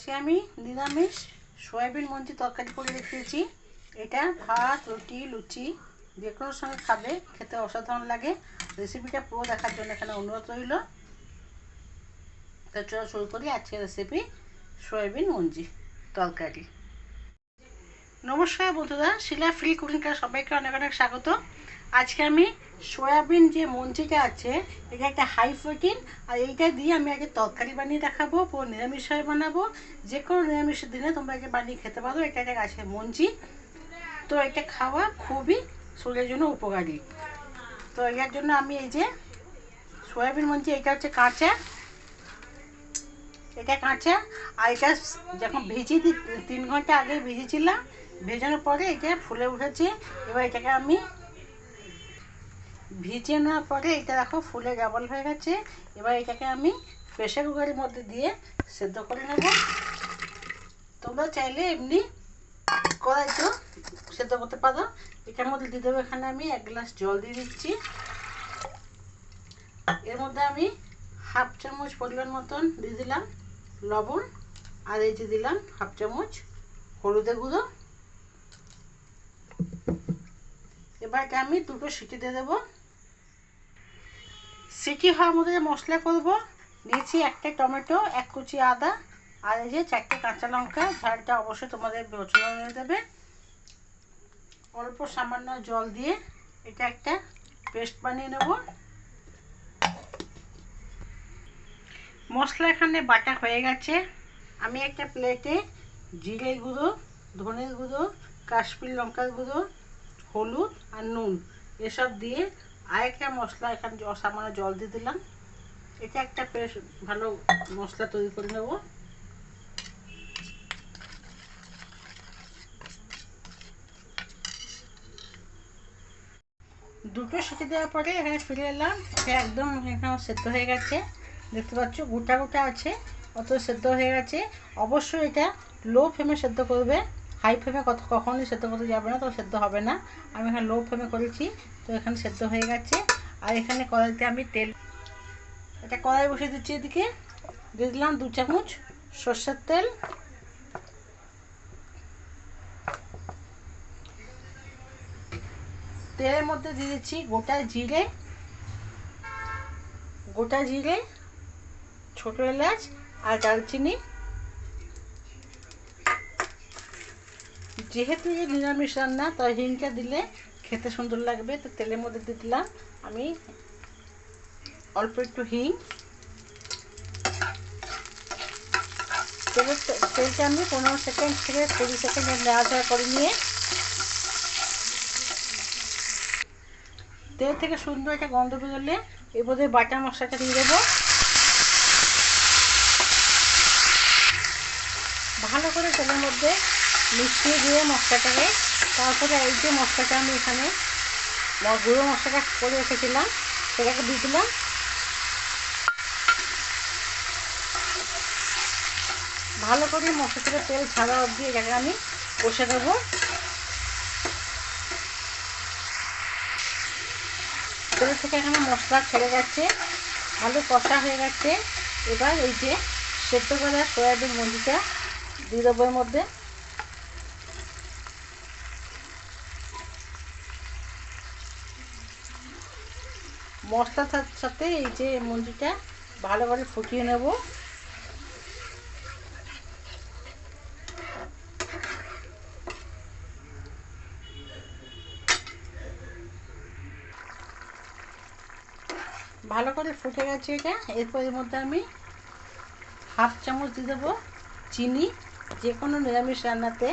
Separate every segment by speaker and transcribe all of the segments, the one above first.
Speaker 1: আজকে আমি, নিরামিষ, সয়াবিন মঞ্চি তরকারি করে রেখেছি। এটা ভাত, রুটি, লুচি, যে কোনো সঙ্গে খাবে, খেতে অসাধারণ লাগে। রেসিপিটা পুরো দেখার জন্য এখানে অনুরোধ রইল। তো চলো শুরু করি আজকের রেসিপি সয়াবিন মঞ্জি তরকারি। নমস্কার বন্ধুরা, শিলা ফ্রি কুকিংটা সবাইকে অনেক অনেক স্বাগত। আজকে আমি সয়াবিন যে মঞ্চিটা আছে এটা একটা হাই প্রোটিন আর এইটা দিয়ে আমি আগে তরকারি বানিয়ে দেখাবো, পুরো নিরামিষ হয়ে বানাবো। যে কোনো নিরামিষের দিনে তোমরা একে বানিয়ে খেতে পারো, এটা একটা গাছের মঞ্চি তো এটা খাওয়া খুবই শরীরের জন্য উপকারী। তো এটার জন্য আমি এই যে সয়াবিন মঞ্চি এটা হচ্ছে কাঁচা। এটা কাঁচা, আর এটা যখন ভেজে তিন ঘণ্টা আগে ভেজেছিলাম, ভেজানোর পরে এটা ফুলে উঠেছে। এবার এটাকে আমি ভিজিয়ে নেওয়ার পরে এটা দেখো ফুলে ডাবল হয়ে গেছে। এবার এটাকে আমি প্রেশার কুকারের মধ্যে দিয়ে সেদ্ধ করে নেব। তোমরা চাইলে এমনি কড়াইতেও সেদ্ধ করতে পারো। এটার মধ্যে দিয়ে দেবো এখানে আমি এক গ্লাস জল দিয়ে দিচ্ছি। এর মধ্যে আমি হাফ চামচ পরিমাণ মতন দিয়ে দিলাম লবণ। আর এই যে দিলাম হাফ চামচ হলুদের গুঁড়ো। এবার আমি দুটো সিটি দিয়ে দেবো। সিটি হওয়ার মধ্যে যে মশলা করব, দিয়েছি একটা টমেটো, এক কুচি আদা, আর এই যে চারটে কাঁচা লঙ্কা, ঝালটা অবশ্যই তোমাদের পছন্দ হয়ে যাবে। অল্প সামান্য জল দিয়ে এটা একটা পেস্ট বানিয়ে নেব। মশলা এখানে বাটা হয়ে গেছে। আমি একটা প্লেটে জিরে গুঁড়ো, ধনের গুঁড়ো, কাশ্মীর লঙ্কার গুঁড়ো, হলুদ আর নুন এসব দিয়ে আরেকটা মশলা এখানে সামান্য জল দিয়ে দিলাম। এটা একটা বেশ ভালো মশলা তৈরি করে নেব। দুটো সিটি দেওয়ার পরে এখানে ফিরে এলাম। এটা একদম এখানে সেদ্ধ হয়ে গেছে। দেখতে পাচ্ছ, গোটা গোটা আছে, অত সেদ্ধ হয়ে গেছে। অবশ্যই এটা লো ফ্লেমে সেদ্ধ করবে। হাই ফ্লেমে কত কখনোই সেদ্ধ করতে যাবে না, তো সেদ্ধ হবে না। আমি এখানে লো ফ্লেমে করেছি, তো এখানে সেদ্ধ হয়ে গেছে। আর এখানে কড়াইতে আমি তেল এটা কড়াই বসিয়ে দিচ্ছি এদিকে। দিয়ে দিলাম দু চামচ সর্ষের তেল। তেলের মধ্যে দিয়ে দিচ্ছি গোটা জিরে। গোটা জিরে, ছোটো এলাচ আর দারচিনি। যেহেতু এই নিরামিষ রান্না, তাই হিংটা দিলে খেতে সুন্দর লাগবে। তো তেলের মধ্যে দিয়ে দিলাম আমি অল্প একটু হিং। তেলটা আমি পনেরো সেকেন্ড থেকে কুড়ি সেকেন্ড নাড়াচাড়া করে নিয়ে তেল থেকে সুন্দর একটা গন্ধ বেরোলে এর মধ্যে বাটা মশলাটা দিয়ে দেবো। ভালো করে তেলের মধ্যে মিশিয়ে দিয়ে মশলাটাকে, তারপরে এই যে মশলাটা আমি এখানে গুঁড়ো মশলাটা করে রেখেছিলাম, সেটাকে দিয়ে দিলাম। ভালো করে মশলা থেকে তেল ছাড়া অবধি এটাকে আমি কষে দেবো তেল থেকে এখানে মশলা ছেড়ে গেছে, ভালো কষা হয়ে গেছে। এবার এই যে সেদ্ধ করা সয়াবিন মঞ্জিটা দিয়ে দেবো এর মধ্যে। মশলার সাথে এই যে মঞ্জিটা ভালো করে ফুটিয়ে নেব। ভালো করে ফুটে গেছে এটা। এরপর এর মধ্যে আমি হাফ চামচ দিয়ে দেবো চিনি। যে কোনো নিরামিষ রান্নাতে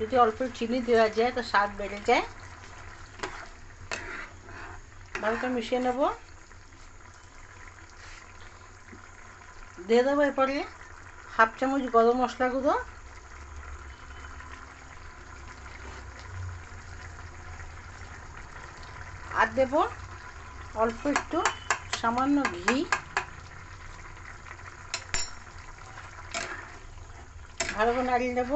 Speaker 1: যদি অল্প চিনি দেওয়া যায়, তো স্বাদ বেড়ে যায়। ভালো করে মিশিয়ে নেব। দিয়ে দেবো এরপরে হাফ চামচ গরম মশলা গুঁড়ো। আর দেব অল্প একটু সামান্য ঘি। ভালো করে নাড়িয়ে নেব।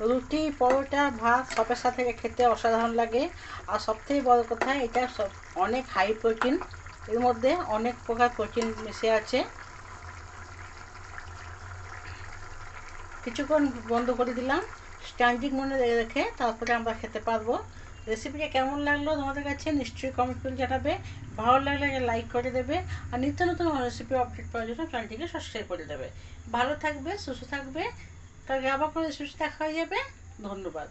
Speaker 1: রুটি, পরোটা, ভাত সবের সাথে খেতে অসাধারণ লাগে। আর সবথেকে বড় কথা, এটা সব অনেক হাই প্রোটিন এর মধ্যে অনেক প্রকার প্রোটিন মিশে আছে। কিছুক্ষণ বন্ধ করে দিলাম। স্ট্যান্ডিং মনে রেখে তারপরে আমরা খেতে পারব। রেসিপিটা কেমন লাগল তোমাদের কাছে নিশ্চয়ই কমেন্ট করে জানাবে। ভালো লাগলে লাইক করে দেবে। আর নিত্য নতুন রেসিপি আপডেট পাওয়ার জন্য চ্যানেলটিকে সাবস্ক্রাইব করে দেবে। ভালো থাকবে, সুস্থ থাকবে। তাহলে আবার কোনো সুস্থ দেখা হয়ে যাবে। ধন্যবাদ।